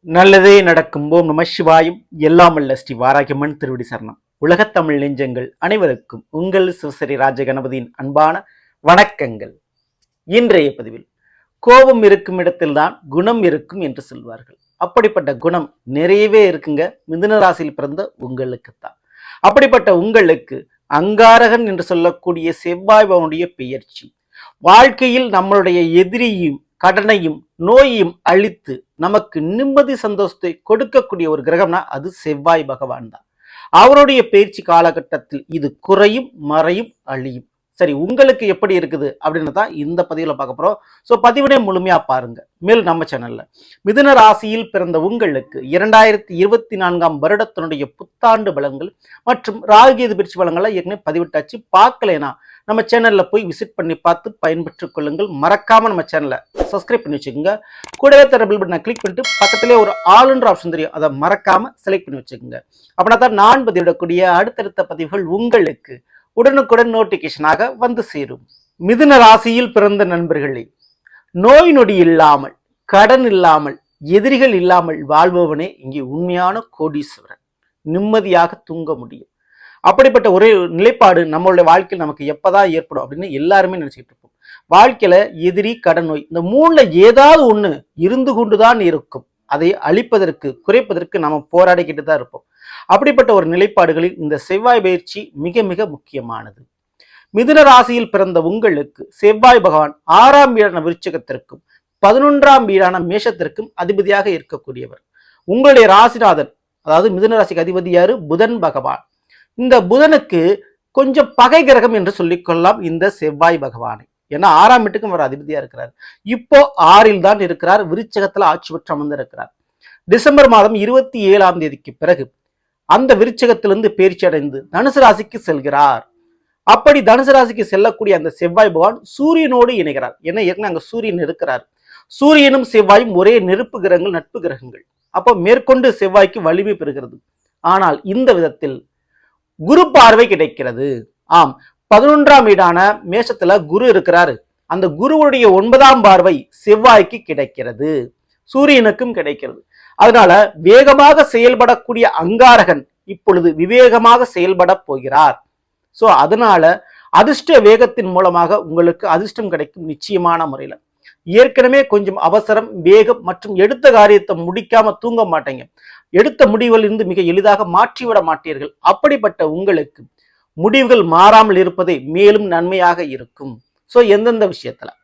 நல்லதே நடக்கும். ஓம் நம சிவாயும். எல்லாம் அல்ல ஸ்ரீ வாராகியம்மன் திருவடி சரணம். உலகத்தமிழ் நெஞ்சங்கள் அனைவருக்கும் உங்கள் சிவசரி ராஜகணபதியின் அன்பான வணக்கங்கள். இன்றைய பதிவில் கோபம் இருக்கும் இடத்தில்தான் குணம் இருக்கும் என்று சொல்வார்கள். அப்படிப்பட்ட குணம் நிறையவே இருக்குங்க. மிதுன ராசியில் பிறந்த உங்களுக்குத்தான். அப்படிப்பட்ட உங்களுக்கு அங்காரகன் என்று சொல்லக்கூடிய செவ்வாய் பவனுடைய பெயர்ச்சி. வாழ்க்கையில் நம்மளுடைய எதிரியும் கடனையும் நோயையும் அழித்து நமக்கு நிம்மதி சந்தோஷத்தை கொடுக்கக்கூடிய ஒரு கிரகம்னா அது செவ்வாய் பகவான் தான். அவருடைய பயிற்சி காலகட்டத்தில் இது குறையும் மறையும் அழியும். சரி உங்களுக்கு எப்படி இருக்குது அப்படின்னு தான் இந்த பதிவில் பார்க்க போகிறோம் ஸோ பதிவினை முழுமையாக பாருங்கள் மேலும் நம்ம சேனலில் மிதுன ராசியில் பிறந்த உங்களுக்கு இரண்டாயிரத்தி இருபத்தி நான்காம் வருடத்தினுடைய புத்தாண்டு பலங்கள் மற்றும் ராகுகேது பயிற்சி பலங்கள்லாம் ஏற்கனவே பதிவிட்டாச்சு. பார்க்கலைனா நம்ம சேனலில் போய் விசிட் பண்ணி பார்த்து பயன்பெற்றுக் கொள்ளுங்கள். மறக்காமல் நம்ம சேனலை சப்ஸ்கிரைப் பண்ணி வச்சுக்கோங்க. கூடவே தர பில் பட்டனை கிளிக் பண்ணிட்டு பக்கத்திலே ஒரு ஆளுன்ற ஆப்ஷன் தெரியும். அதை மறக்காமல் செலக்ட் பண்ணி வச்சுக்கோங்க. அப்படின்னா தான் நான் பதிவிடக்கூடிய அடுத்தடுத்த பதிவுகள் உங்களுக்கு உடனுக்குடன் நோட்டிபிகேஷனாக வந்து சேரும். மிதுன ராசியில் பிறந்த நண்பர்களே நோய் நொடி இல்லாமல் கடன் இல்லாமல் எதிரிகள் இல்லாமல் வாழ்பவனே இங்கே உண்மையான கோடீஸ்வரன். நிம்மதியாக தூங்க முடியும். அப்படிப்பட்ட ஒரே நிலைப்பாடு நம்மளுடைய வாழ்க்கையில் நமக்கு எப்போதான் ஏற்படும் அப்படின்னு எல்லாருமே நினைச்சிட்டு இருப்போம். வாழ்க்கையில் எதிரி கடன் நோய் இந்த மூணில் ஏதாவது ஒன்று இருந்து கொண்டு தான் இருக்கும். அதை அழிப்பதற்கு குறைப்பதற்கு நம்ம போராடிக்கிட்டு தான் இருப்போம். அப்படிப்பட்ட ஒரு நிலைப்பாடுகளில் இந்த செவ்வாய் பயிற்சி மிக மிக முக்கியமானது. மிதுன ராசியில் பிறந்த உங்களுக்கு செவ்வாய் பகவான் ஆறாம் வீடான விருச்சகத்திற்கும் பதினொன்றாம் வீடான மேஷத்திற்கும் அதிபதியாக இருக்கக்கூடியவர். உங்களுடைய ராசிநாதன் அதாவது மிதுன ராசிக்கு அதிபதி யாரு? புதன் பகவான். இந்த புதனுக்கு கொஞ்சம் பகை கிரகம் என்று சொல்லிக்கொள்ளலாம் இந்த செவ்வாய் பகவானை. ஏன்னா ஆறாம் வீட்டுக்கும் அவர் அதிபதியா இருக்கிறார். இப்போ ஆறில் தான் இருக்கிறார். விருச்சகத்துல ஆட்சி பெற்று அமர்ந்திருக்கிறார். டிசம்பர் மாதம் இருபத்தி ஏழாம் தேதிக்கு பிறகு அந்த விருச்சகத்திலிருந்து பேர்ச்சி அடைந்து தனுசு ராசிக்கு செல்கிறார். அப்படி தனுசு ராசிக்கு செல்லக்கூடிய அந்த செவ்வாய் பகவான் சூரியனோடு இணைகிறார். ஏன்னா ஏற்கனவே அங்க சூரியன் இருக்கிறார். சூரியனும் செவ்வாயும் ஒரே நெருப்பு கிரகங்கள் நட்பு கிரகங்கள். அப்போ மேற்கொண்டு செவ்வாய்க்கு வலிமை பெறுகிறது. ஆனால் இந்த விதத்தில் குரு பார்வை கிடைக்கிறது. ஆம் பதினொன்றாம் வீடான மேஷத்துல குரு இருக்கிறாரு. அந்த குருவுடைய ஒன்பதாம் பார்வை செவ்வாய்க்கு கிடைக்கிறது. சூரியனுக்கும் கிடைக்கிறது. அதனால வேகமாக செயல்படக்கூடிய அங்காரகன் இப்பொழுது விவேகமாக செயல்பட போகிறார். சோ அதனால அதிர்ஷ்ட வேகத்தின் மூலமாக உங்களுக்கு அதிர்ஷ்டம் கிடைக்கும் நிச்சயமான முறையில. ஏற்கனவே கொஞ்சம் அவசரம் வேகம் மற்றும் எடுத்த காரியத்தை முடிக்காம தூங்க மாட்டீங்க. எடுத்த முடிவில் இருந்து மிக எளிதாக மாற்றிவிட மாட்டீர்கள். அப்படிப்பட்ட உங்களுக்கு முடிவுகள் மாறாமல் இருப்பதே மேலும் நன்மையாக இருக்கும். ஸோ எந்தெந்த விஷயத்தில்?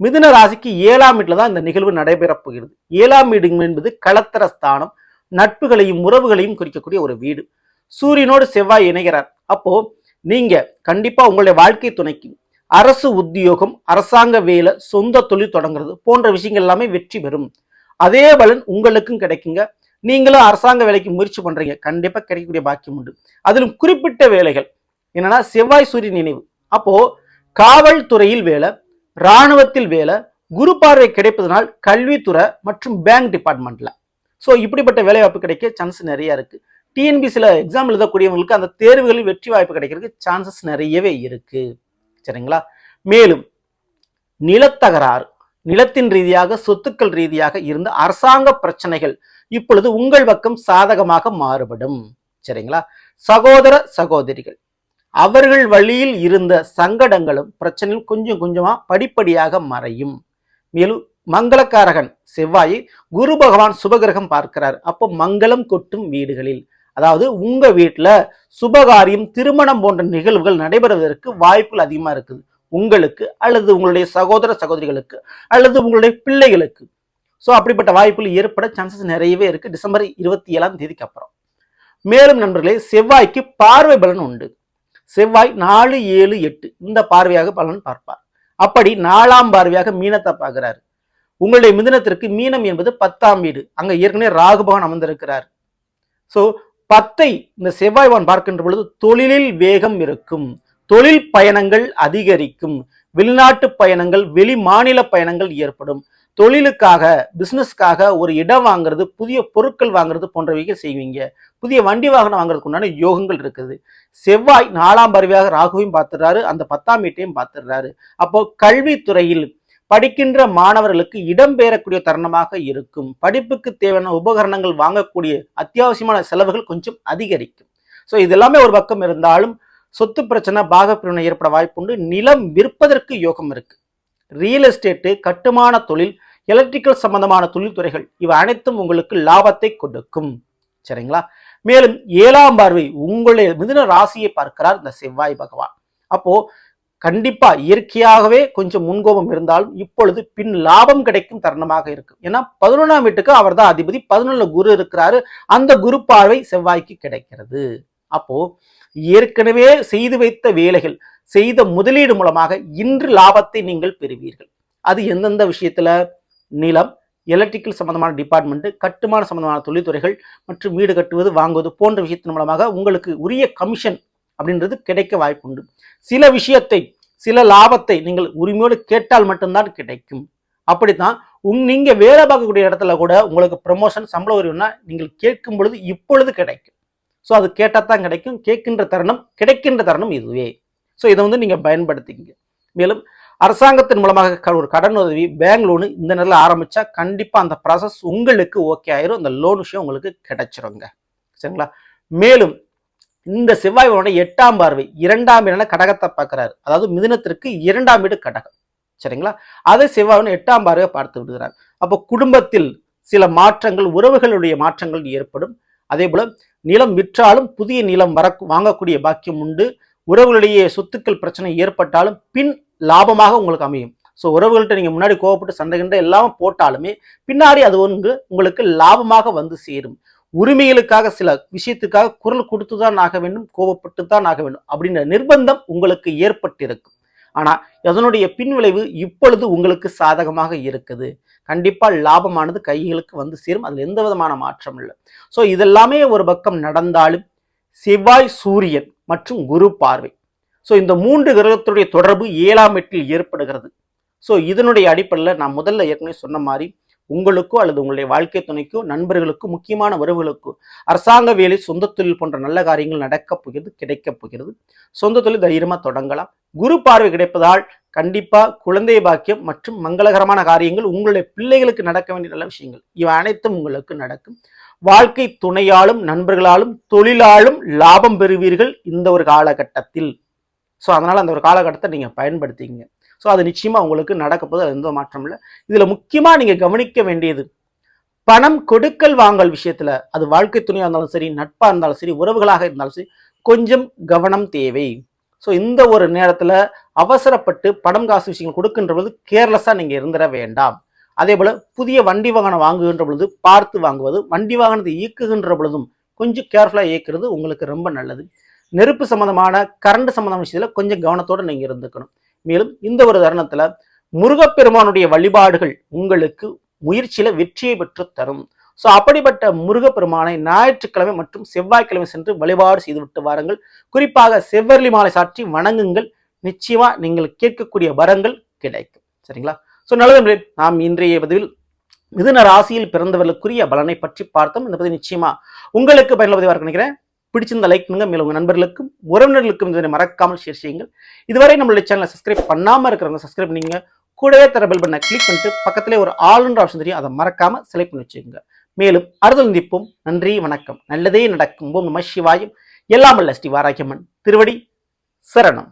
மிதுன ராசிக்கு ஏழாம் வீட்டில் தான் இந்த நிகழ்வு நடைபெறப் போகிறது. ஏழாம் வீடு என்பது களத்தர ஸ்தானம். நட்புகளையும் உறவுகளையும் குறிக்கக்கூடிய ஒரு வீடு. சூரியனோடு செவ்வாய் இணைகிறார். அப்போ நீங்க கண்டிப்பா உங்களுடைய வாழ்க்கை துணைக்கு அரசு உத்தியோகம் அரசாங்க வேலை சொந்த தொழில் தொடங்குறது போன்ற விஷயங்கள் எல்லாமே வெற்றி பெறும். அதே பலன் உங்களுக்கும் கிடைக்குங்க. நீங்களும் அரசாங்க வேலைக்கு முயற்சி பண்றீங்க. கண்டிப்பா கிடைக்கக்கூடிய பாக்கியம் உண்டு. அதிலும் குறிப்பிட்ட வேலைகள் என்னன்னா செவ்வாய் சூரியன் நினைவு. அப்போ காவல்துறையில் வேலை இராணுவத்தில் வேலை குரு பார்வை கிடைப்பதனால் கல்வித்துறை மற்றும் பேங்க் டிபார்ட்மெண்ட்ல ஸோ இப்படிப்பட்ட வேலைவாய்ப்பு கிடைக்க சான்ஸ் நிறைய இருக்கு. டிஎன்பிசியில் எக்ஸாம் எழுதக்கூடியவங்களுக்கு அந்த தேர்வுகளில் வெற்றி வாய்ப்பு கிடைக்கிறதுக்கு சான்சஸ் நிறையவே இருக்கு. சரிங்களா? மேலும் நிலத்தகராறு நிலத்தின் ரீதியாக சொத்துக்கள் ரீதியாக இருந்த அரசாங்க பிரச்சனைகள் இப்பொழுது உங்கள் பக்கம் சாதகமாக மாறுபடும். சரிங்களா? சகோதர சகோதரிகள் அவர்கள் வழியில் இருந்த சங்கடங்களும் பிரச்சனையும் கொஞ்சம் கொஞ்சமாக படிப்படியாக மறையும். மேலும் மங்களக்காரகன் செவ்வாயை குரு பகவான் சுபகிரகம் பார்க்கிறார். அப்போ மங்களம் கொட்டும் வீடுகளில். அதாவது உங்கள் வீட்டில் சுபகாரியம் திருமணம் போன்ற நிகழ்வுகள் நடைபெறுவதற்கு வாய்ப்புகள் அதிகமாக இருக்குது. உங்களுக்கு அல்லது உங்களுடைய சகோதர சகோதரிகளுக்கு அல்லது உங்களுடைய பிள்ளைகளுக்கு. ஸோ அப்படிப்பட்ட வாய்ப்புகள் ஏற்பட சான்சஸ் நிறையவே இருக்குது டிசம்பர் இருபத்தி ஏழாம் தேதிக்கு அப்புறம். மேலும் நண்பர்களே செவ்வாய்க்கு பார்வை பலன் உண்டு. செவ்வாய் நாலு ஏழு எட்டு. இந்த பார்வையாக பலன் பார்ப்பார். அப்படி நாலாம் பார்வையாக மீனத்தை பார்க்கிறார். உங்களுடைய மிதினத்திற்கு மீனம் என்பது பத்தாம் வீடு. அங்க ஏற்கனவே ராகுபவன் அமர்ந்திருக்கிறார். ஸோ பத்தை இந்த செவ்வாய்வான் பார்க்கின்ற பொழுது தொழிலில் வேகம் இருக்கும். தொழில் பயணங்கள் அதிகரிக்கும். வெளிநாட்டு பயணங்கள் வெளி மாநில பயணங்கள் ஏற்படும். தொழிலுக்காக பிஸ்னஸ்க்காக ஒரு இடம் வாங்குறது புதிய பொருட்கள் வாங்குறது போன்றவைகள் செய்வீங்க. புதிய வண்டி வாகனம் வாங்குறதுக்கு உண்டான யோகங்கள் இருக்குது. செவ்வாய் நாலாம் பருவியாக ராகுவையும் பார்த்துடுறாரு. அந்த பத்தாம் வீட்டையும் பார்த்துடுறாரு. அப்போ கல்வித்துறையில் படிக்கின்ற மாணவர்களுக்கு இடம்பெறக்கூடிய தருணமாக இருக்கும். படிப்புக்கு தேவையான உபகரணங்கள் வாங்கக்கூடிய அத்தியாவசியமான செலவுகள் கொஞ்சம் அதிகரிக்கும். ஸோ இது எல்லாமே ஒரு பக்கம் இருந்தாலும் சொத்து பிரச்சனை பாகப்பிரிவினை ஏற்பட வாய்ப்புண்டு. நிலம் விற்பதற்கு யோகம் இருக்கு. ரியல் எஸ்டேட்டு கட்டுமான தொழில் எலக்ட்ரிக்கல் சம்பந்தமான தொழில்துறைகள் இவை அனைத்தும் உங்களுக்கு லாபத்தை கொடுக்கும். சரிங்களா? மேலும் ஏழாம் பார்வை உங்களுடைய மிதுன ராசியை பார்க்கிறார் இந்த செவ்வாய் பகவான். அப்போ கண்டிப்பா இயற்கையாகவே கொஞ்சம் முன்கோபம் இருந்தாலும் இப்பொழுது பின் லாபம் கிடைக்கும் தருணமாக இருக்கும். ஏன்னா பதினொன்றாம் வீட்டுக்கு அவர் தான் அதிபதி பதினொன்னுல குரு இருக்கிறாரு அந்த குரு பார்வை செவ்வாய்க்கு கிடைக்கிறது. அப்போ ஏற்கனவே செய்து வைத்த வேலைகள் செய்த முதலீடு மூலமாக இன்று லாபத்தை நீங்கள் பெறுவீர்கள். அது எந்தெந்த விஷயத்துல? நிலம் எலக்ட்ரிக்கல் சம்பந்தமான டிபார்ட்மெண்ட்டு கட்டுமான சம்பந்தமான தொழில்துறைகள் மற்றும் வீடு கட்டுவது வாங்குவது போன்ற விஷயத்தின் மூலமாக உங்களுக்கு உரிய கமிஷன் அப்படின்றது கிடைக்க வாய்ப்புண்டு சில விஷயத்தை சில லாபத்தை நீங்கள் உரிமையோடு கேட்டால் மட்டும்தான் கிடைக்கும். அப்படித்தான் உங் நீங்கள் வேலை பார்க்கக்கூடிய இடத்துல கூட உங்களுக்கு ப்ரமோஷன் சம்பள உரிமைனா நீங்கள் கேட்கும் பொழுது இப்பொழுது கிடைக்கும். ஸோ அது கேட்டால் தான் கிடைக்கும். கேட்கின்ற தருணம் கிடைக்கின்ற தருணம் இதுவே. ஸோ இதை வந்து நீங்கள் பயன்படுத்திங்க மேலும் அரசாங்கத்தின் மூலமாக க- ஒரு கடன் உதவி பேங்க் லோனு இந்த நேரில் ஆரம்பித்தா கண்டிப்பாக அந்த ப்ராசஸ் உங்களுக்கு ஓகே ஆயிரும். அந்த லோன் விஷயம் உங்களுக்கு கிடைச்சிருங்க. சரிங்களா? மேலும் இந்த செவ்வாயோட எட்டாம் பார்வை இரண்டாம் வீடான கடகத்தை பார்க்குறாரு. அதாவது மிதினத்திற்கு இரண்டாம் வீடு கடகம். சரிங்களா? அதை செவ்வாயின் எட்டாம் பார்வையை பார்த்து விடுகிறார். அப்போ குடும்பத்தில் சில மாற்றங்கள் உறவுகளுடைய மாற்றங்கள் ஏற்படும். அதே போல நிலம் விற்றாலும் புதிய நிலம் வர வாங்கக்கூடிய பாக்கியம் உண்டு. உறவுகளிடையே சொத்துக்கள் பிரச்சனை ஏற்பட்டாலும் பின் லாபமாக உங்களுக்கு அமையும். ஸோ உறவுகள்கிட்ட நீங்கள் முன்னாடி கோவப்பட்டு சண்டை எல்லாம் போட்டாலுமே பின்னாடி அது ஒன்று உங்களுக்கு லாபமாக வந்து சேரும். உரிமைகளுக்காக சில விஷயத்துக்காக குரல் கொடுத்து தான் ஆக வேண்டும் கோபப்பட்டு தான் ஆக வேண்டும் அப்படின்ற நிர்பந்தம் உங்களுக்கு ஏற்பட்டிருக்கும். ஆனால் அதனுடைய பின்விளைவு இப்பொழுது உங்களுக்கு சாதகமாக இருக்குது. கண்டிப்பாக லாபமானது கைகளுக்கு வந்து சேரும். அதில் எந்த விதமான மாற்றம் இல்லை. ஸோ இதெல்லாமே ஒரு பக்கம் நடந்தாலும் செவ்வாய் சூரியன் மற்றும் குரு பார்வை. ஸோ இந்த மூன்று கிரகத்துடைய தொடர்பு ஏழாம் எட்டில் ஏற்படுகிறது. ஸோ இதனுடைய அடிப்படையில் நான் முதல்ல ஏற்கனவே சொன்ன மாதிரி உங்களுக்கோ அல்லது உங்களுடைய வாழ்க்கை துணைக்கோ நண்பர்களுக்கோ முக்கியமான உறவுகளுக்கோ அரசாங்க வேலை சொந்த தொழில் போன்ற நல்ல காரியங்கள் நடக்கப் போகிறது கிடைக்கப் போகிறது. சொந்த தொழில் தைரியமாக தொடங்கலாம். குரு பார்வை கிடைப்பதால் கண்டிப்பாக குழந்தை பாக்கியம் மற்றும் மங்களகரமான காரியங்கள் உங்களுடைய பிள்ளைகளுக்கு நடக்க வேண்டிய நல்ல விஷயங்கள். இவை அனைத்தும் உங்களுக்கு நடக்கும். வாழ்க்கை துணையாலும் நண்பர்களாலும் தொழிலாலும் லாபம் பெறுவீர்கள் இந்த ஒரு காலகட்டத்தில். ஸோ அதனால் அந்த ஒரு காலகட்டத்தை நீங்கள் பயன்படுத்திங்க ஸோ அது நிச்சயமாக உங்களுக்கு நடக்கப்போது அது எந்த மாற்றம் இல்லை. இதில் முக்கியமாக நீங்கள் கவனிக்க வேண்டியது பணம் கொடுக்கல் வாங்கல் விஷயத்தில் அது வாழ்க்கை துணையாக இருந்தாலும் சரி நட்பாக இருந்தாலும் சரி உறவுகளாக இருந்தாலும் சரி கொஞ்சம் கவனம் தேவை. ஸோ இந்த ஒரு நேரத்தில் அவசரப்பட்டு பணம் காசு விஷயங்கள் கொடுக்கின்ற பொழுது கேர்லெஸ்ஸாக நீங்கள் இருந்துட வேண்டாம். அதே போல் புதிய வண்டி வாகனம் வாங்குகின்ற பொழுது பார்த்து வாங்குவது வண்டி வாகனத்தை இயக்குகின்ற பொழுதும் கொஞ்சம் கேர்ஃபுல்லாக இயக்குறது உங்களுக்கு ரொம்ப நல்லது. நெருப்பு சம்மந்தமான கரண்ட் சம்மந்தமான விஷயத்தில் கொஞ்சம் கவனத்தோடு நீங்கள் இருந்துக்கணும். மேலும் இந்த ஒரு தருணத்தில் முருகப்பெருமானுடைய வழிபாடுகள் உங்களுக்கு முயற்சியில் வெற்றியை பெற்று தரும். ஸோ அப்படிப்பட்ட முருகப்பெருமானை ஞாயிற்றுக்கிழமை மற்றும் செவ்வாய்க்கிழமை சென்று வழிபாடு செய்துவிட்டு வாருங்கள். குறிப்பாக செவ்வரளி மாலை சாற்றி வணங்குங்கள். நிச்சயமா நீங்கள் கேட்கக்கூடிய வரங்கள் கிடைக்கும். சரிங்களா? ஸோ நல்லது நாம் இன்றைய பதிவில் மிதுன ராசியில் பிறந்தவர்களுக்குரிய பலனை பற்றி பார்த்தோம். இந்த பதிவு நிச்சயமா உங்களுக்கு பயனுள்ள பதிவாக நினைக்கிறேன். பிடிச்சிருந்த லைக் பண்ணுங்க. மேலும் உங்கள் நண்பர்களுக்கும் உறவினர்களுக்கும் இதனை மறக்காமல் ஷேர் செய்யுங்கள். இதுவரை நம்மளுடைய சேனலை சப்ஸ்கிரைப் பண்ணாமல் இருக்கிறவங்க சப்ஸ்கிரைப் பண்ணிங்க கூடவே தர பெல் பண்ண கிளிக் பண்ணிட்டு பக்கத்திலே ஒரு ஆளுன்ற ஆப்ஷன் தெரியும். அதை மறக்காம செலக்ட் பண்ணி வச்சுக்கோங்க. மேலும் அறுதல் நிற்போம் நன்றி வணக்கம். நல்லதே நடக்கும். ஓம் நம சிவாயம். எல்லாம் அல்ல ஸ்ரீ வாராகியம்மன் திருவடி சரணம்.